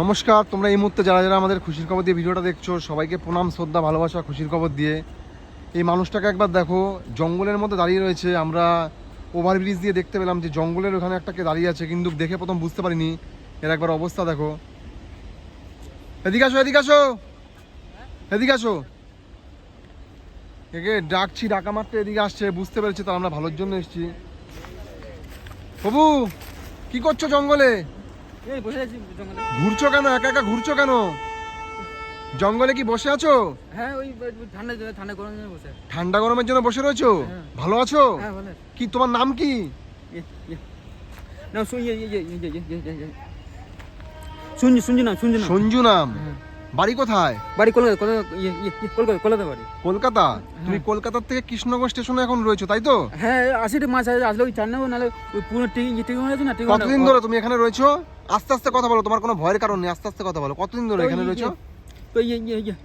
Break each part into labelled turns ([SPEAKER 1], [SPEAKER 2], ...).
[SPEAKER 1] নমস্কার, তোমরা এই মুহূর্তে যারা যারা আমাদের খুশির খবর দিয়ে ভিডিওটা দেখছ, সবাইকে প্রণাম, শ্রদ্ধা, ভালোবাসা, খুশির খবর দিয়ে। এই মানুষটাকে একবার দেখো, জঙ্গলের মধ্যে দাঁড়িয়ে রয়েছে। আমরা ওভারব্রিজ দিয়ে দেখতে পেলাম যে জঙ্গলের ওখানে একটাকে দাঁড়িয়ে আছে, কিন্তু দেখে প্রথম বুঝতে পারিনি। এর একবার অবস্থা দেখো। এদিকে আসো এদিকে আসো। এদিকে আসো। একে ডাকছি, ডাকা মারতে এদিকে আসছে, বুঝতে পেরেছি তো আমরা ভালোর জন্য এসেছি। প্রভু, কি করছ জঙ্গলে? ঘুরছো কেন? একা একা ঘুরছো কেন? জঙ্গলে কি বসে আছো?
[SPEAKER 2] হ্যাঁ ওই ঠান্ডা ঠান্ডা গরমের জন্য বসে
[SPEAKER 1] ঠান্ডা গরমের জন্য বসে রয়েছো?
[SPEAKER 2] হ্যাঁ।
[SPEAKER 1] ভালো আছো?
[SPEAKER 2] হ্যাঁ,
[SPEAKER 1] কি তোমার নাম কি?
[SPEAKER 2] না শুনজি শুনজি নাম শুনজি নাম
[SPEAKER 1] সঞ্জু নাম।
[SPEAKER 2] হ্যাঁ।
[SPEAKER 1] বাড়ি কোথায়?
[SPEAKER 2] বাড়ি কলকাতা কলকাতা ইয়ে ইয়ে ইয়ে, কলকাতা বাড়ি।
[SPEAKER 1] কলকাতা? তুমি কলকাতার থেকে কৃষ্ণনগর স্টেশনে এখন রয়েছো তাই তো?
[SPEAKER 2] হ্যাঁ আশিটি আছে আসলে ওই চার নেব নাহলে ওই পুরো টিকিট আছে না
[SPEAKER 1] কতদিন ধরে তুমি এখানে রয়েছো? আস্তে আস্তে কথা বলো তোমার কোনো ভয়ের কারণ নেই আস্তে আস্তে কথা বলো কতদিন ধরে এখানে রয়েছো?
[SPEAKER 2] তো ইয়ে ইয়ে ইয়ে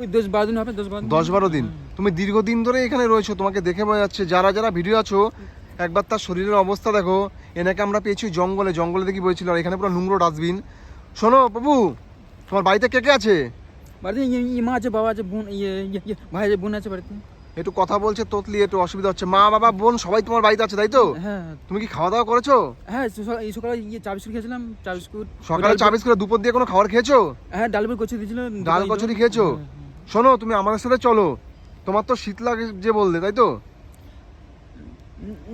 [SPEAKER 2] ওই দশ বারো দিন হবে দশ বারো
[SPEAKER 1] দশ বারো দিন। তুমি দীর্ঘদিন ধরে এখানে রয়েছো তোমাকে দেখে বোঝা যাচ্ছে যারা যারা ভিডিও আছো একবার তার শরীরের অবস্থা দেখো এনাকে আমরা পেয়েছি জঙ্গলে জঙ্গলে দেখি বলেছিল আর এখানে পুরো নোংরো ডাস্টবিন। শোনো বাবু তোমার বাড়িতে কে কে আছে?
[SPEAKER 2] বাড়িতে ইয়ে ইয়ে মা আছে বাবা আছে বোন ইয়ে ভাই আছে বোন আছে বাড়িতে।
[SPEAKER 1] একটু কথা বলছে তোতলি একটু অসুবিধা হচ্ছে। মা বাবা বোন সবাই তোমার বাড়িতে আছে তাই তো?
[SPEAKER 2] হ্যাঁ।
[SPEAKER 1] তুমি কি খাওয়া দাওয়া করেছ?
[SPEAKER 2] হ্যাঁ এই সকালে ইয়ে চা বিস্কুট খেয়েছিলাম চা বিস্কুট।
[SPEAKER 1] সকালে চা বিস্কুট দুপুর দিয়ে কোনো খাবার খেয়েছো?
[SPEAKER 2] হ্যাঁ ডাল কচুরি দিয়েছিল।
[SPEAKER 1] ডাল কচুরি খেয়েছো? শোনো তুমি আমাদের সাথে চলো। তোমার তো শীত লাগে যে বললে তাই তো?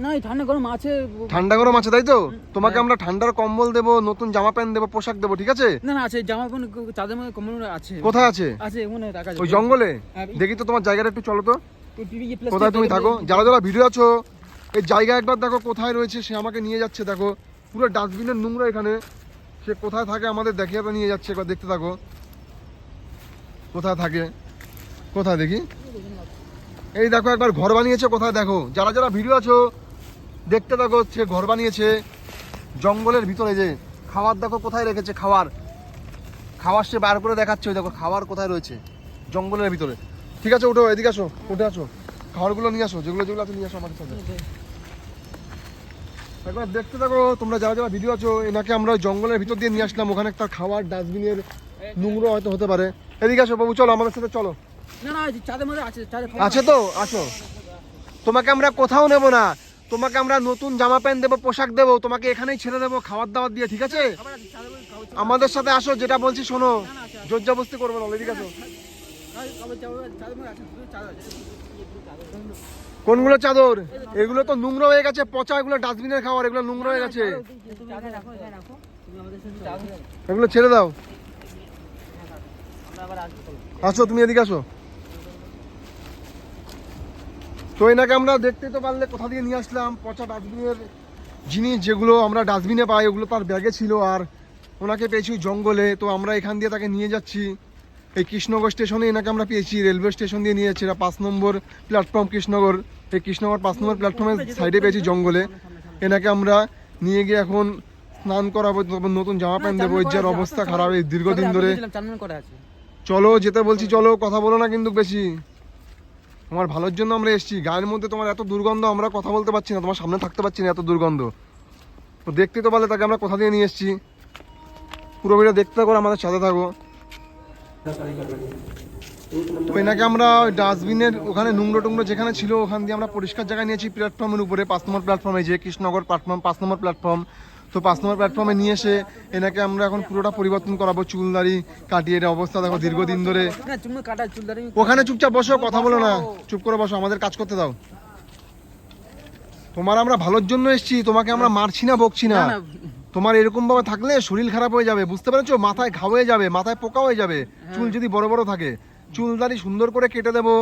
[SPEAKER 2] না ঠান্ডা গরম আছে।
[SPEAKER 1] ঠান্ডা গরম আছে তাই তো? তোমাকে আমরা ঠান্ডার কম্বল দেবো নতুন জামা প্যান্ট দেবো পোশাক দেবো ঠিক আছে?
[SPEAKER 2] না না আছে জামা প্যান্ট চাঁদের মধ্যে কম্বল আছে।
[SPEAKER 1] কোথায় আছে?
[SPEAKER 2] আছে মনে রাখা
[SPEAKER 1] ওই জঙ্গলে?
[SPEAKER 2] হ্যাঁ,
[SPEAKER 1] দেখি তো তোমার জায়গাটা একটু চলো তো। কোথায় তুমি থাকো? যারা যারা ভিডিও আছো এই জায়গা একবার দেখো কোথায় রয়েছে সে আমাকে নিয়ে যাচ্ছে দেখো। পুরো ডাস্টবিনের নোংরা এখানে। সে কোথায় থাকে আমাদের দেখিয়ে নিয়ে যাচ্ছে একবার দেখতে থাকো। কোথায় থাকে? কোথায় দেখি? এই দেখো একবার ঘর বানিয়েছে কোথায় দেখো? যারা যারা ভিডিও আছো দেখতে দেখো সে ঘর বানিয়েছে জঙ্গলের ভিতরে যে। খাবার দেখো কোথায় রেখেছে খাবার? খাবার সে বার করে দেখাচ্ছে ওই দেখো খাবার কোথায় রয়েছে জঙ্গলের ভিতরে। ঠিক আছে ওঠো এদিকে আসো উঠে আসো। খাবারগুলো নিয়ে আসো যেগুলো যেগুলো আছে নিয়ে আসো আমাদের সাথে। একবার দেখতে থাকো তোমরা যারা যারা ভিডিও আছো এনাকে আমরা জঙ্গলের ভিতর দিয়ে নিয়ে আসলাম। ওখানে একটা খাবার ডাস্টবিনের নোংরা হয়তো হতে পারে। এদিকে আসো বাবু চলো আমাদের সাথে চলো।
[SPEAKER 2] আছে
[SPEAKER 1] তো আছো তোমাকে আমরা কোথাও নেব না। তোমাকে আমরা নতুন জামা প্যান্ট দেবো পোশাক দেবো তোমাকে এখানেই ছেড়ে দেবো খাবার দাবার দিয়ে ঠিক আছে? আমাদের সাথে আসো যেটা বলছি শোনো। জোর জবস্তি করব না
[SPEAKER 2] ঠিক আছে
[SPEAKER 1] কোনগুলো চাদর? এগুলো তো নোংরা হয়ে গেছে পচা এগুলো ডাস্টবিনের খাবার এগুলো নোংরা হয়ে গেছে। এগুলো ছেড়ে দাও। আসো তুমি এদিকে আসো। তো এনাকে আমরা দেখতে তো পারলে কোথা দিয়ে নিয়ে আসলাম পচা ডাস্টবিনের জিনিস যেগুলো আমরা ডাস্টবিনে পাই ওগুলো তার ব্যাগে ছিল আর ওনাকে পেয়েছি জঙ্গলে। তো আমরা এখান দিয়ে তাকে নিয়ে যাচ্ছি। এই কৃষ্ণনগর স্টেশনে এনাকে আমরা পেয়েছি রেলওয়ে স্টেশন দিয়ে নিয়ে যাচ্ছি। এটা পাঁচ নম্বর প্ল্যাটফর্ম কৃষ্ণনগর এই কৃষ্ণনগর পাঁচ নম্বর প্ল্যাটফর্মের সাইডে পেয়েছি জঙ্গলে। এনাকে আমরা নিয়ে গিয়ে এখন স্নান করাবো তারপর নতুন জামা প্যান্ট দেবো। এর যার অবস্থা খারাপ এই দীর্ঘদিন ধরে? চলো যেতে বলছি চলো কথা বলো না কিন্তু বেশি। তোমার ভালোর জন্য আমরা এসেছি। গায়ের মধ্যে তোমার এত দুর্গন্ধ, আমরা কথা বলতে পারছি না, তোমার সামনে থাকতে পারছি না এত দুর্গন্ধ। তো দেখতে তো পারলে তাকে আমরা কোথা দিয়ে নিয়ে এসেছি। পুরো ভিডিও দেখতে থাকো আর আমাদের সাথে থাকো। তো এনাকে আমরা ওই ডাস্টবিনের ওখানে নোংরো টুংরো যেখানে ছিল, ওখান দিয়ে আমরা পরিষ্কার জায়গায় নিয়েছি প্ল্যাটফর্মের উপরে, পাঁচ নম্বর প্ল্যাটফর্মে যে কৃষ্ণনগর প্ল্যাটফর্ম পাঁচ নম্বর প্ল্যাটফর্ম। তো পাঁচ নম্বর প্ল্যাটফর্মে নিয়ে এসে এনাকে আমরা এখন পুরোটা পরিবর্তন করাবো। চুলদারি কাটিয়ে এর অবস্থা দেখো দীর্ঘদিন ধরে। ওখানে চুপচাপ বসো কথা বলো না। চুপ করে বসো আমাদের কাজ করতে দাও। তোমার আমরা ভালোর জন্য এসেছি তোমাকে আমরা মারছি না বকছি না। তোমার এরকম ভাবে থাকলে শরীর খারাপ হয়ে যাবে বুঝতে পেরেছ? মাথায় ঘা হয়ে যাবে মাথায় পোকা হয়ে যাবে। চুল যদি বড় বড় থাকে চুল দাড়ি সুন্দর করে কেটে দেবো।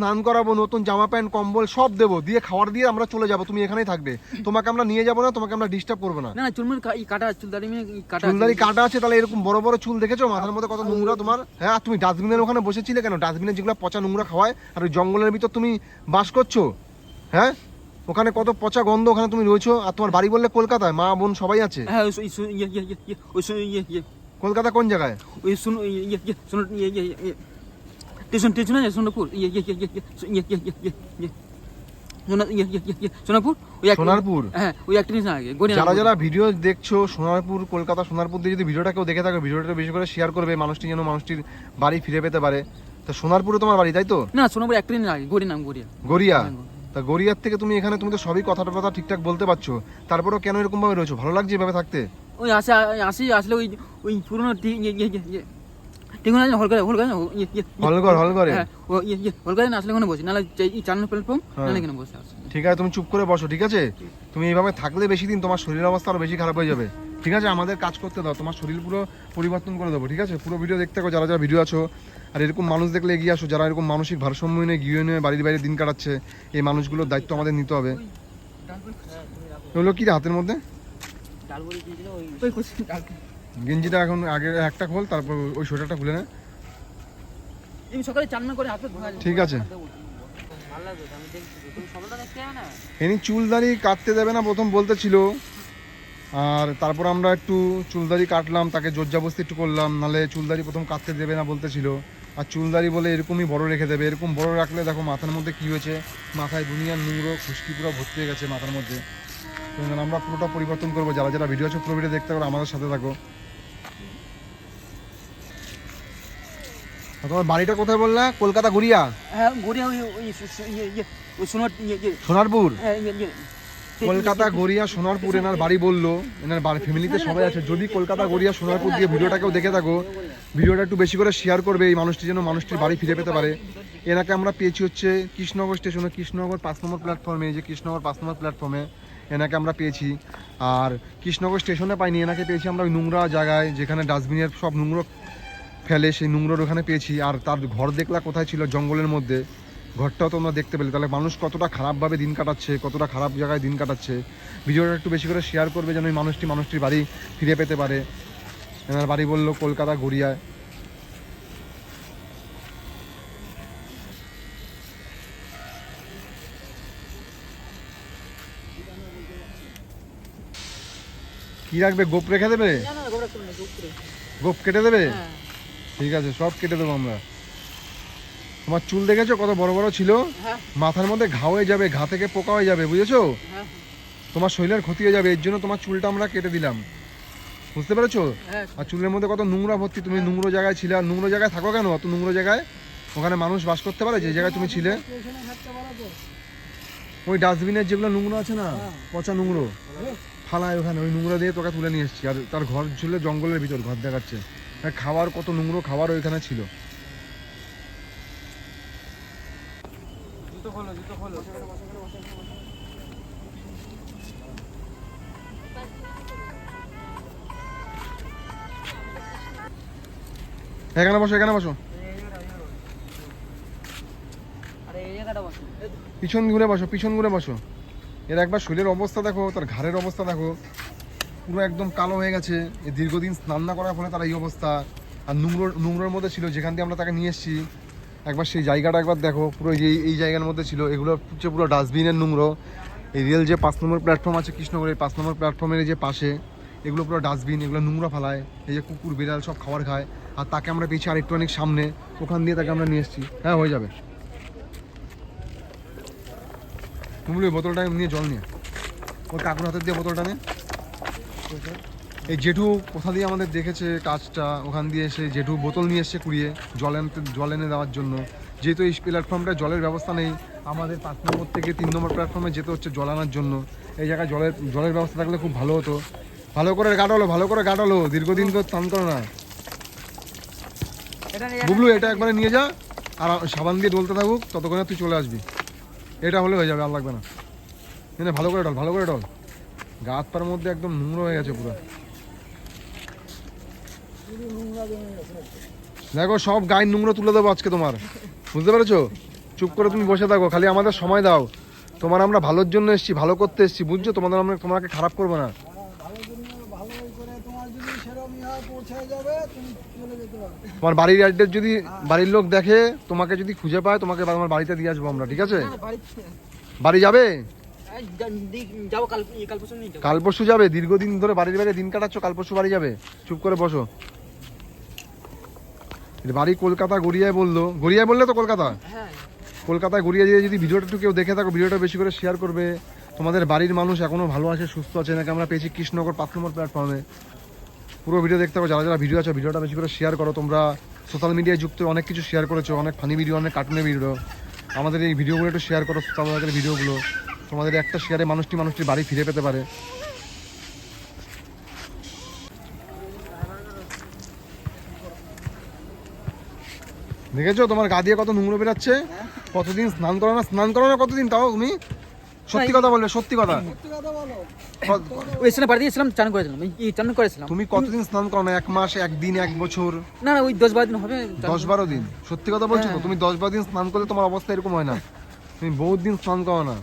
[SPEAKER 1] স্নান করাবো নতুন জামা প্যান্ট কম্বল সব দেবো। দিয়ে খাবার দিয়ে আমরা চলে যাব তুমি এখানেই থাকবে। তোমাকে আমরা নিয়ে যাব না তোমাকে আমরা ডিস্টার্ব করব না।
[SPEAKER 2] কাটা, চুল দাড়ি কাটা।
[SPEAKER 1] কাটা আছে তাহলে এরকম বড় বড় চুল দেখেছ? মাথার মধ্যে কত নোংরা তোমার? হ্যাঁ তুমি ডাস্টবিনের ওখানে বসেছিলে কেন? ডাস্টবিনে যেগুলো পচা নোংরা খাওয়ায় আর ওই জঙ্গলের ভিতর তুমি বাস করছ? হ্যাঁ? ওখানে কত পচা গন্ধ ওখানে তুমি রয়েছো আর তোমার বাড়ি বললে কলকাতায় মা বোন সবাই আছে।
[SPEAKER 2] হ্যাঁ, ইয়ে, ইয়ে, ইয়ে,
[SPEAKER 1] কলকাতা কোন জায়গায়?
[SPEAKER 2] ওই শুনো, টেনশন
[SPEAKER 1] সোনারপুর
[SPEAKER 2] হ্যাঁ
[SPEAKER 1] যারা যারা ভিডিও দেখছ সোনারপুর কলকাতা সোনারপুর দিয়ে যদি দেখে থাকো ভিডিওটা করে শেয়ার করবে মানুষটি যেন মানুষটির বাড়ি ফিরে পেতে পারে। তোমার বাড়ি তাই তো?
[SPEAKER 2] না সোনারপুর গড়িয়া
[SPEAKER 1] গড়িয়া তা গড়িয়ার থেকে তুমি এখানে তুমি তো সবই কথাটা কথা ঠিকঠাক বলতে পারছ। তারপরেও কেন এরকম ভাবে রয়েছো? ভালো লাগছে এভাবে থাকতে?
[SPEAKER 2] ওই আসি আসলে ওই ওই পুরোনো টি ইয়ে ইয়ে ইয়ে ইয়ে আছে হল করে হল করে ইয়ে ইয়ে
[SPEAKER 1] হলঘর হলঘরে
[SPEAKER 2] হ্যাঁ ও ইয়ে ইয়ে হল করে না আসলে ওখানে বসি নাহলে এই চার প্ল্যাটফর্ম
[SPEAKER 1] হ্যাঁ।
[SPEAKER 2] নাহলে এখানে বসে
[SPEAKER 1] ঠিক আছে তুমি চুপ করে বসো ঠিক আছে? তুমি এইভাবে থাকলে বেশি দিন তোমার শরীর অবস্থা আরও বেশি খারাপ হয়ে যাবে। ঠিক আছে আমাদের কাজ করতে দাও তোমার শরীর পুরো পরিবর্তন করে দেবো ঠিক আছে? পুরো ভিডিও দেখতে থাকো যারা যারা ভিডিও আছো আর এরকম মানুষ দেখলে এগিয়ে আসো যারা এরকম মানসিক ভারসাম্য নিয়ে গিয়ে নিয়ে বাড়ির বাইরে দিন কাটাচ্ছে এই মানুষগুলোর দায়িত্ব আমাদের নিতে হবে। এগুলো কি রে হাতের মধ্যে?
[SPEAKER 2] ওই কুচি ডাল
[SPEAKER 1] গেঞ্জিটা এখন আগে একটা খোল তারপর ওই সোয়েটারটা খুলে নে।
[SPEAKER 2] সকালে চান্না করে হাতে
[SPEAKER 1] ঠিক আছে।
[SPEAKER 2] ভালো লাগবে আমি দেখছি তুমি সকালটা দেখতে যাবে না?
[SPEAKER 1] এনি চুলদারি কাটতে দেবে না প্রথম বলতে ছিল আর তারপর আমরা একটু চুলদারি কাটলাম তাকে জোরজাবস্তি একটু করলাম নালে চুলদারি প্রথম কাটতে দেবে না বলতেছিল। আর চুলদারি বলে এরকমই বড় রেখে দেবে এরকম বড় রাখলে দেখো মাথার মধ্যে কি হয়েছে? মাথায় দুনিয়ার নোংরো খুশকি পুরো ভর্তি হয়ে গেছে মাথার মধ্যে। তো আমরা পুরোটা পরিবর্তন করব। যারা যারা ভিডিও আছে পুরো ভিডিও দেখতে পারো আমাদের সাথে থাকো। তোমার বাড়িটা কোথায় বললা? কলকাতা গড়িয়া?
[SPEAKER 2] হ্যাঁ গড়িয়া ওই ইয়ে ইয়ে ইয়ে
[SPEAKER 1] সোনারপুর?
[SPEAKER 2] হ্যাঁ
[SPEAKER 1] কলকাতা গড়িয়া সোনারপুর এনার বাড়ি বলল। এনার বাড়ি ফ্যামিলিতে সবাই আছে। যদি কলকাতা গড়িয়া সোনারপুর দিয়ে ভিডিওটাকেও দেখে থাকো ভিডিওটা একটু বেশি করে শেয়ার করবে এই মানুষটি যেন মানুষটির বাড়ি ফিরে পেতে পারে। এনাকে আমরা পেয়েছি হচ্ছে কৃষ্ণনগর স্টেশনে কৃষ্ণনগর পাঁচ নম্বর প্ল্যাটফর্মে যে কৃষ্ণনগর পাঁচ নম্বর প্ল্যাটফর্মে এনাকে আমরা পেয়েছি। আর কৃষ্ণনগর স্টেশনে পাইনি এনাকে পেয়েছি আমরা ওই নোংরা জায়গায় যেখানে ডাস্টবিনের সব নোংরো ফেলে সেই নোংরোর ওখানে পেয়েছি। আর তার ঘর দেখলা কোথায় ছিল? জঙ্গলের মধ্যে। ঘরটাও তোমরা দেখতে পেলে। তাহলে মানুষ কতটা খারাপভাবে দিন কাটাচ্ছে কতটা খারাপ জায়গায় দিন কাটাচ্ছে? ভিডিওটা একটু বেশি করে শেয়ার করবে যেন ওই মানুষটি মানুষটির বাড়ি ফিরে পেতে পারে। এনার বাড়ি বলল কলকাতা গড়িয়ায়। কি রাখবে? গোপ রেখে দেবে।
[SPEAKER 2] গোপ
[SPEAKER 1] কেটে দেবে?
[SPEAKER 2] হ্যাঁ।
[SPEAKER 1] ঠিক আছে সব কেটে দেবো আমরা। তোমার চুল দেখেছ কত বড় বড় ছিল?
[SPEAKER 2] হ্যাঁ।
[SPEAKER 1] মাথার মধ্যে ঘা হয়ে যাবে ঘা থেকে পোকা হয়ে যাবে বুঝেছ?
[SPEAKER 2] হ্যাঁ।
[SPEAKER 1] তোমার শরীরের ক্ষতি হয়ে যাবে এর জন্য তোমার চুলটা আমরা কেটে দিলাম। বুঝতে পেরেছ?
[SPEAKER 2] হ্যাঁ।
[SPEAKER 1] আর চুলের মধ্যে কত নোংরা ভর্তি তুমি নোংরো জায়গায় ছিলে আর নোংরো জায়গায় থাকো কেন? অত নোংরো জায়গায়? ওখানে মানুষ বাস করতে পারে যে জায়গায় তুমি ছিলে? ওই ডাস্টবিনের যেগুলো নোংরা আছে না পচা নোংরো ফালায় ওখানে ওই নোংরা দিয়ে তোকে তুলে নিয়ে এসেছি। আর তার ঘর ছিল জঙ্গলের ভিতর ঘর দেখাচ্ছে। খাবার কত নোংরো খাবার ওইখানে ছিল। এখানে বসো এখানে বসো।
[SPEAKER 2] আরে বসো।
[SPEAKER 1] পিছন ঘুরে বসো পিছন ঘুরে বসো। এর একবার শরীরের অবস্থা দেখো তার ঘাড়ের অবস্থা দেখো। পুরো একদম কালো হয়ে গেছে। দীর্ঘদিন স্নান না করার ফলে তার এই অবস্থা। আর নোংরো, নোংরোর মধ্যে ছিল, যেখান দিয়ে আমরা তাকে নিয়ে এসেছি। একবার সেই জায়গাটা একবার দেখো, পুরো এই এই জায়গার মধ্যে ছিল। এগুলো হচ্ছে পুরো ডাস্টবিনের নোংরো। এই রেল যে পাঁচ নম্বর প্ল্যাটফর্ম আছে কৃষ্ণনগরের পাঁচ নম্বর প্ল্যাটফর্মের যে পাশে, এগুলো পুরো ডাস্টবিন, এগুলো নোংরা ফেলায়। এই যে কুকুর, বিড়াল সব খাবার খায়। আর তাকে আমরা পেয়েছি আরেকটু অনেক সামনে। ওখান দিয়ে তাকে আমরা নিয়ে এসেছি। হ্যাঁ হয়ে যাবে। তুমি বোতলটা নিয়ে জল নিয়ে। ওর কাকুর হাতের দিয়ে বোতলটা নে। এই জেঠু কোথা দিয়ে আমাদের দেখেছে কাজটা? ওখান দিয়ে এসে জেঠু বোতল নিয়ে এসছে কুড়িয়ে জল আনতে জল এনে দেওয়ার জন্য। যেহেতু এই প্ল্যাটফর্মটা জলের ব্যবস্থা নেই আমাদের পাঁচ নম্বর থেকে তিন নম্বর প্ল্যাটফর্মে যেতে হচ্ছে জল আনার জন্য। এই জায়গায় জলের জলের ব্যবস্থা থাকলে খুব ভালো হতো। ভালো করে গাটালো ভালো করে গাটালো দীর্ঘদিন তো স্নান করো না। বুবলু এটা একবারে নিয়ে যা আর সাবান দিয়ে ডলতে থাকুক ততক্ষণে তুই চলে আসবি। এটা হলে হয়ে যাবে আর লাগবে না। এনে ভালো করে ডল ভালো করে ডল। গা হাত পার মধ্যে একদম নোংরা হয়ে গেছে পুরো। দেখো, সব গায়ের নোংরা তুলে দেবো আজকে তোমার। বুঝতে পেরেছ? চুপ করে তুমি বসে থাকো, খালি আমাদের সময় দাও। তোমার আমরা ভালোর জন্য এসেছি, ভালো করতে এসেছি, বুঝছ? তোমাদের আমরা তোমাকে খারাপ করব না। তোমার বাড়ির অ্যাড্রেস যদি বাড়ির লোক দেখে, তোমাকে যদি খুঁজে পায়, তোমাকে আমার বাড়িতে দিয়ে আসব আমরা, ঠিক আছে?
[SPEAKER 2] বাড়ি
[SPEAKER 1] যাব?
[SPEAKER 2] কাল পরশু যাব।
[SPEAKER 1] দীর্ঘদিন ধরে বাড়ির বাইরে দিন কাটাচ্ছ কাল পরশু বাড়ি যাবে? চুপ করে বসো। বাড়ি কলকাতা গড়িয়ায় বলল। গড়িয়ায় বললে তো কলকাতা?
[SPEAKER 2] হ্যাঁ।
[SPEAKER 1] কলকাতায় ঘুরিয়ে দিয়ে যদি ভিডিওটা একটু কেউ দেখে থাকো ভিডিওটা বেশি করে শেয়ার করবে। তোমাদের বাড়ির মানুষ এখনও ভালো আছে সুস্থ আছে নাকি আমরা পেয়েছি কৃষ্ণনগর পাঁচ নম্বর প্ল্যাটফর্মে পুরো ভিডিও দেখতে পাবো যারা যারা ভিডিও আছে ভিডিওটা বেশি করে শেয়ার করো। তোমরা সোশ্যাল মিডিয়ায় যুক্ত অনেক কিছু শেয়ার করেছ অনেক ফানি ভিডিও অনেক কার্টুনের ভিডিও আমাদের এই ভিডিওগুলো একটু শেয়ার করো সোশ্যাল ভিডিওগুলো তোমাদের একটা শেয়ারে মানুষটি মানুষটির বাড়ি ফিরে পেতে পারে। দেখেছ? তোমার গা দিয়ে কত নোংরা বেরাচ্ছে? কতদিন স্নান করো না স্নান করো না কতদিন? তাও তুমি সত্যি কথা বলবে সত্যি কথা।
[SPEAKER 2] বাড়ি দিয়েছিলাম চান করেছিলাম। এই চান করেছিলাম।
[SPEAKER 1] তুমি কতদিন স্নান করো না? এক মাস একদিন এক বছর?
[SPEAKER 2] না না ওই দশ বারো দিন হবে।
[SPEAKER 1] দশ বারো দিন। সত্যি কথা বলছো তো?
[SPEAKER 2] হ্যাঁ।
[SPEAKER 1] তুমি দশ বারো দিন স্নান করলে তোমার অবস্থা এরকম হয় না। তুমি বহুত দিন স্নান করো না।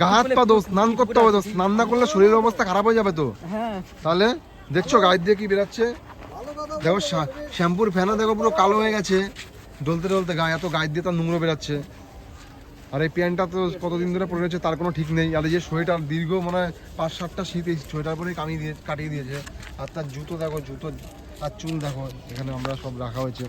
[SPEAKER 1] গা হাত পা দো স্নান করতে হবে তো স্নান না করলে শরীরের অবস্থা খারাপ হয়ে যাবে তো।
[SPEAKER 2] হ্যাঁ।
[SPEAKER 1] তাহলে দেখছ গায়ে দিয়ে কি বেরাচ্ছে? দেখো শ্যাম্পুর ফ্যানও দেখো পুরো কালো হয়ে গেছে। ডলতে ডলতে গায়ে এত গায়ে দিয়ে তার নোংরা বেরাচ্ছে। আর এই প্যান্টটা তো কতদিন ধরে পরে রয়েছে তার কোনো ঠিক নেই। আর এই যে সোয়েটার দীর্ঘ মানে পাঁচ সাতটা শীত এই সোয়েটার পরেই কামিয়ে দিয়ে কাটিয়ে দিয়েছে। আর তার জুতো দেখো জুতো আর চুল দেখো এখানে আমরা সব রাখা হয়েছে।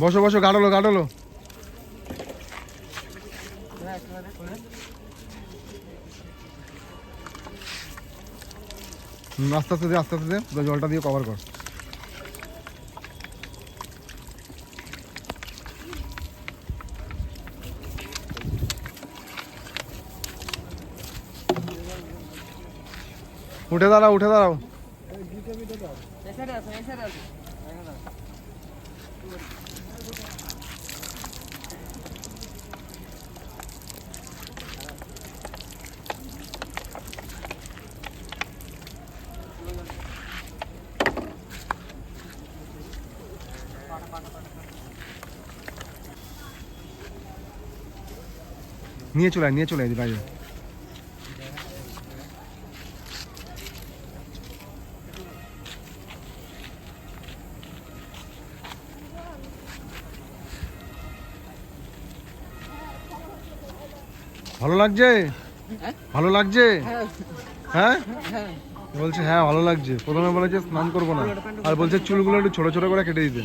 [SPEAKER 1] বসো বসো, গাড়লো গাড়লো। আস্তে আস্তে আস্তে আস্তে দে। জলটা দিয়ে কভার কর। উঠে দাঁড়াও উঠে দাঁড়াও। নিয়ে চলে আয়, নিয়ে চলে আয় ভালো লাগছে?
[SPEAKER 2] হ্যাঁ?
[SPEAKER 1] ভালো লাগছে?
[SPEAKER 2] হ্যাঁ।
[SPEAKER 1] হ্যাঁ?
[SPEAKER 2] হ্যাঁ।
[SPEAKER 1] বলছে হ্যাঁ ভালো লাগছে। প্রথমে বলেছে স্নান করব না। আর বলছে চুলগুলো একটু ছোট ছোট করে কেটে দিতে।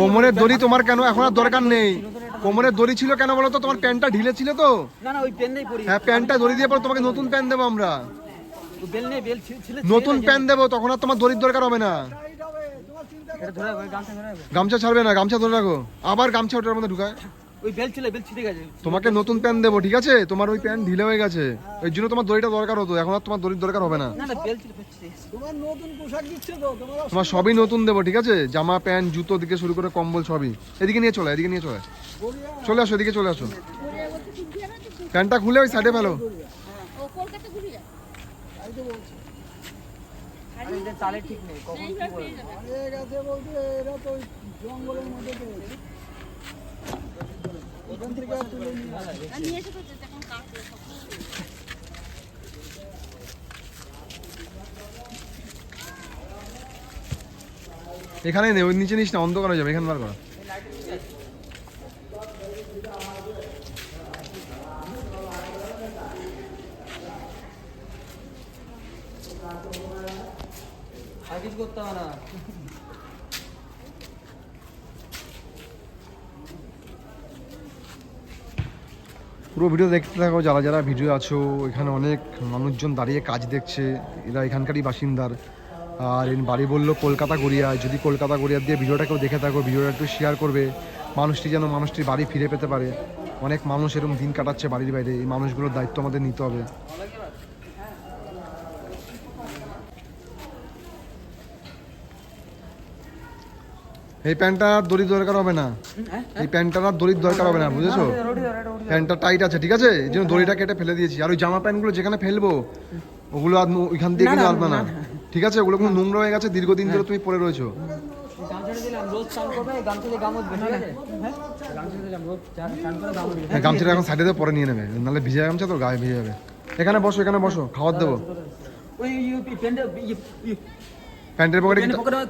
[SPEAKER 1] কোমরের দড়ি। তোমার কেন? এখন আর দরকার নেই। কোমরের দড়ি ছিল কেন বলো তো? তোমার প্যান্টটা ঢিলে ছিল তো?
[SPEAKER 2] না না ওই পেন পরি
[SPEAKER 1] হ্যাঁ প্যান্টটা দড়ি দিয়ে পর তোমাকে নতুন প্যান্ট দেবো আমরা। নতুন প্যান্ট দেবো তখন আর তোমার দড়ির দরকার হবে না।
[SPEAKER 2] গামছা ধরে রাখো।
[SPEAKER 1] গামছা ছাড়বে না গামছা ধরে রাখো। আবার গামছা ওটার মধ্যে ঢুকায়।
[SPEAKER 2] ওই বেল ছিল বেল ছিঁড়ে গেছে।
[SPEAKER 1] তোমাকে নতুন প্যান্ট দেবো ঠিক আছে? তোমার ওই প্যান্ট ঢিলে হয়ে গেছে। ওই জন্য তোমার দড়িটা দরকার হতো এখন আর তোমার দড়ির দরকার হবে না।
[SPEAKER 2] না না বেল ছিল বেল ছিঁড়ে গেছে।
[SPEAKER 3] তোমার নতুন পোশাক দিচ্ছে তো তোমার
[SPEAKER 1] সবই নতুন দেবো ঠিক আছে? জামা প্যান্ট জুতো থেকে শুরু করে কম্বল সবই। এদিকে নিয়ে চলে এদিকে নিয়ে চলে। চলে আসো এদিকে চলে আসো। প্যান্টটা খুলে ওই সাইডে ফেলো
[SPEAKER 4] ও কলকাতা ঘুরে যা
[SPEAKER 2] আর চালে ঠিক নেই, কখন কি
[SPEAKER 3] বলতে এরা তো জঙ্গলের মধ্যে
[SPEAKER 4] এখানে
[SPEAKER 1] নেই ওই নিচে নিস না, অন্ধকার হয়ে যাবে, এখানে বার করা।
[SPEAKER 2] কিছু করতে হবে না।
[SPEAKER 1] পুরো ভিডিও দেখতে থাকো যারা যারা ভিডিও আছো এখানে অনেক মানুষজন দাঁড়িয়ে কাজ দেখছে। এরা এখানকারই বাসিন্দার। আর এই বাড়ি বলল কলকাতা গড়িয়া। যদি কলকাতা গড়িয়া দিয়ে ভিডিওটা কেউ দেখে থাকো ভিডিওটা একটু শেয়ার করবে। মানুষটি যেন মানুষটির বাড়ি ফিরে পেতে পারে। অনেক মানুষ এরকম দিন কাটাচ্ছে বাড়ির বাইরে। এই মানুষগুলোর দায়িত্ব আমাদের নিতে হবে। এই প্যান্টটা আর দড়ির দরকার হবে না।
[SPEAKER 2] হ্যাঁ
[SPEAKER 1] এই প্যান্টটার আর দড়ির দরকার হবে না বুঝেছ? প্যান্টটা টাইট আছে ঠিক আছে? এই জন্য দড়িটা কেটে ফেলে দিয়েছি। আর ওই জামা প্যান্টগুলো যেখানে ফেলব ওগুলো আর ওইখান দিয়ে কিন্তু
[SPEAKER 2] না,
[SPEAKER 1] আনবে না।
[SPEAKER 2] হ্যাঁ।
[SPEAKER 1] ঠিক আছে? ওগুলো কোনো নোংরা হয়ে গেছে দীর্ঘদিন ধরে তুমি পরে রয়েছো।
[SPEAKER 2] গামছাটা হ্যাঁ।
[SPEAKER 1] হ্যাঁ, এখন সাইডে দিয়ে পরে নিয়ে নেবে। নাহলে ভিজে গামছা তো গায়ে ভিজে যাবে। এখানে বসো এখানে বসো। খাবার দেবো।
[SPEAKER 2] ওই
[SPEAKER 1] প্যান্টের পকেটে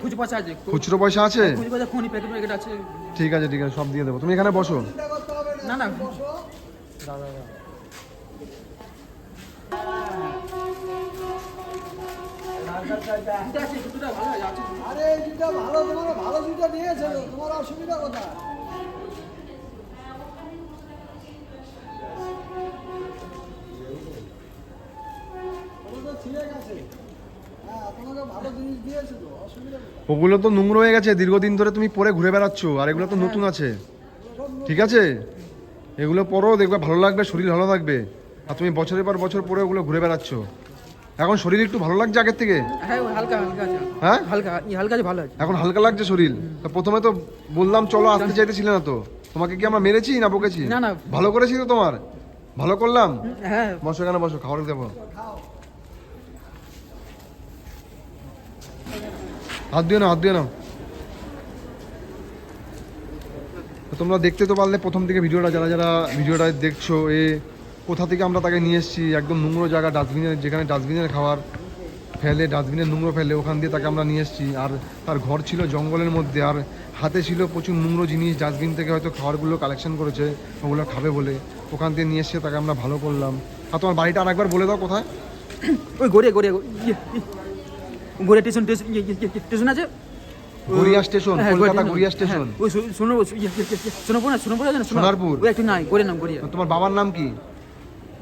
[SPEAKER 2] খুচরো পয়সা আছে।
[SPEAKER 1] খুচরো পয়সা আছে?
[SPEAKER 2] খুচরো পয়সা প্যাকেট প্যাকেট আছে।
[SPEAKER 1] ঠিক আছে ঠিক আছে সব দিয়ে দেবো। তুমি এখানে বসো।
[SPEAKER 2] না না। ভালো আছে, আছে।
[SPEAKER 3] আরে ভালো তোমার ভালো জুতা নিয়েছে তোমার অসুবিধা কোথায়? ওগুলো তো
[SPEAKER 1] নোংরা হয়ে গেছে দীর্ঘদিন ধরে তুমি পরে ঘুরে বেড়াচ্ছ আর এগুলো তো নতুন আছে। ঠিক আছে? এগুলো পরো দেখবে ভালো লাগবে শরীর ভালো থাকবে। আর তুমি বছরের পর বছর পরে ওগুলো ঘুরে বেড়াচ্ছ। এখন শরীর একটু ভালো লাগছে আগের থেকে?
[SPEAKER 2] হ্যাঁ
[SPEAKER 1] হ্যাঁ? এখন হালকা লাগছে শরীর? তা প্রথমে তো বললাম চলো আসতে চাইতেছিলে না তো। তোমাকে কি আমরা মেরেছি না বকেছি। ভালো করেছি তো তোমার? ভালো করলাম?
[SPEAKER 2] হ্যাঁ।
[SPEAKER 1] বসো কেন বসো খাবার দেবো। হাত দিও না হাত দিও না তোমরা দেখতে তো পারলে প্রথম থেকে ভিডিওটা, যারা যারা ভিডিওটা দেখছ, এ কোথা থেকে আমরা তাকে নিয়ে এসেছি, একদম নোংরো জায়গা ডাস্টবিনের যেখানে ডাস্টবিনের খাবার ফেলে ডাস্টবিনের নোংরো ফেলে, ওখান দিয়ে তাকে আমরা নিয়ে এসেছি। আর তার ঘর ছিল জঙ্গলের মধ্যে, আর হাতে ছিল প্রচুর নোংরো জিনিস, ডাস্টবিন থেকে হয়তো খাবারগুলো কালেকশন করেছে, ওগুলো খাবে বলে। ওখান থেকে নিয়ে এসে তাকে আমরা ভালো করলাম। আর তোমার বাড়িটা আর একবার বলে দাও কোথায়?
[SPEAKER 2] ওই গড়িয়ে, গড়িয়া। গড়িয়া স্টেশন স্টেশন ইয়ে, ইয়ে, ইয়ে, আছে?
[SPEAKER 1] গড়িয়া স্টেশন
[SPEAKER 2] হ্যাঁ,
[SPEAKER 1] কলকাতা
[SPEAKER 2] গড়িয়া-
[SPEAKER 1] গড়িয়া স্টেশন।
[SPEAKER 2] হ্যাঁ, ওই সোনারপুর না সোনারপুর আছে না?
[SPEAKER 1] সোনারপুর।
[SPEAKER 2] ওই একটু নাই গড়িয়া নাম গড়িয়া
[SPEAKER 1] তোমার বাবার নাম কি?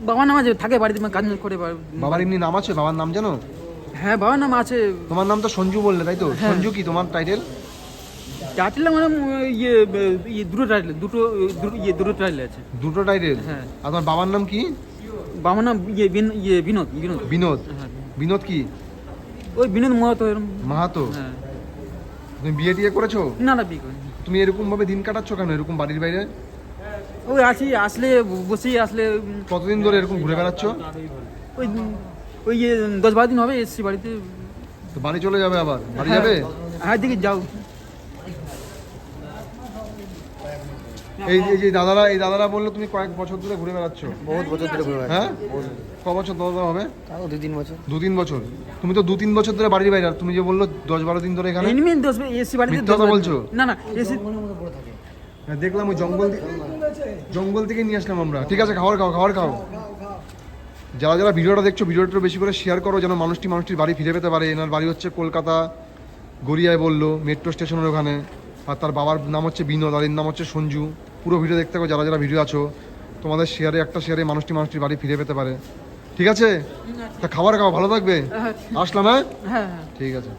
[SPEAKER 2] বাবার নাম আছে থাকে বাড়িতে কাজ করে
[SPEAKER 1] বাবার এমনি নাম আছে? বাবার নাম জানো?
[SPEAKER 2] হ্যাঁ বাবার নাম আছে।
[SPEAKER 1] তোমার নাম তো সঞ্জু বললে তাই তো?
[SPEAKER 2] হ্যাঁ।
[SPEAKER 1] সঞ্জু কি তোমার টাইটেল
[SPEAKER 2] টাইটেল মানে ইয়ে ইয়ে দুটো টাইটেল দুটো ইয়ে দুটো টাইটেল আছে।
[SPEAKER 1] দুটো টাইটেল
[SPEAKER 2] হ্যাঁ।
[SPEAKER 1] আর তোমার বাবার নাম কি?
[SPEAKER 2] বাবার নাম ইয়ে ইয়ে বিনোদ বিনোদ।
[SPEAKER 1] বিনোদ?
[SPEAKER 2] হ্যাঁ।
[SPEAKER 1] বিনোদ কি?
[SPEAKER 2] ওই বিনোদ মহাতো এরকম
[SPEAKER 1] মাহাতো?
[SPEAKER 2] হ্যাঁ।
[SPEAKER 1] তুমি বিয়ে টিয়ে করেছ?
[SPEAKER 2] না না বিয়ে করিনি।
[SPEAKER 1] তুমি এরকম ভাবে দিন কাটাচ্ছ কেন? এরকম বাড়ির বাইরে?
[SPEAKER 2] ওই আছি আসলে বসেই আসলে
[SPEAKER 1] কতদিন ধরে এরকম ঘুরে বেড়াচ্ছ?
[SPEAKER 2] ওই ওই দশ বারো দিন হবে এসছি বাড়িতে।
[SPEAKER 1] তো বাড়ি চলে যাবে আবার? বাড়ি
[SPEAKER 2] হ্যাঁ।
[SPEAKER 1] যাবে?
[SPEAKER 2] হ্যাঁ দিকে যাও।
[SPEAKER 1] এই এই যে দাদারা এই দাদারা বলল তুমি কয়েক বছর ধরে ঘুরে বেড়াচ্ছ।
[SPEAKER 5] বহুত বছর ধরে ঘুরে বেড়াচ্ছি।
[SPEAKER 1] হ্যাঁ? ক বছর তোমার হবে?
[SPEAKER 5] তাও দু তিন বছর।
[SPEAKER 1] দু তিন বছর? তুমি তো দু তিন বছর ধরে বাড়ির বাইরে আর তুমি যে বলল দশ বারো দিন ধরে এখানে?
[SPEAKER 2] দশ এসছি বাড়িতে
[SPEAKER 1] কথা বলছো?
[SPEAKER 2] না না এসি
[SPEAKER 1] হ্যাঁ, দেখলাম ওই জঙ্গল জঙ্গল থেকে নিয়ে আসলাম আমরা। ঠিক আছে খাবার খাও খাবার খাও। যারা যারা ভিডিওটা দেখছ ভিডিওটা বেশি করে শেয়ার করো যেন মানুষটি মানুষটির বাড়ি ফিরে পেতে পারে। এনার বাড়ি হচ্ছে কলকাতা গড়িয়ায় বলল মেট্রো স্টেশনের ওখানে। আর তার বাবার নাম হচ্ছে বিনোদ আর এর নাম হচ্ছে সঞ্জু। পুরো ভিডিও দেখতে যারা যারা ভিডিও আছো তোমাদের শেয়ারে একটা শেয়ারে মানুষটি মানুষটির বাড়ি ফিরে পেতে পারে। ঠিক আছে? তা খাবার খাওয়া ভালো থাকবে।
[SPEAKER 2] হ্যাঁ
[SPEAKER 1] আসলাম হ্যাঁ?
[SPEAKER 2] হ্যাঁ হ্যাঁ।
[SPEAKER 1] ঠিক আছে।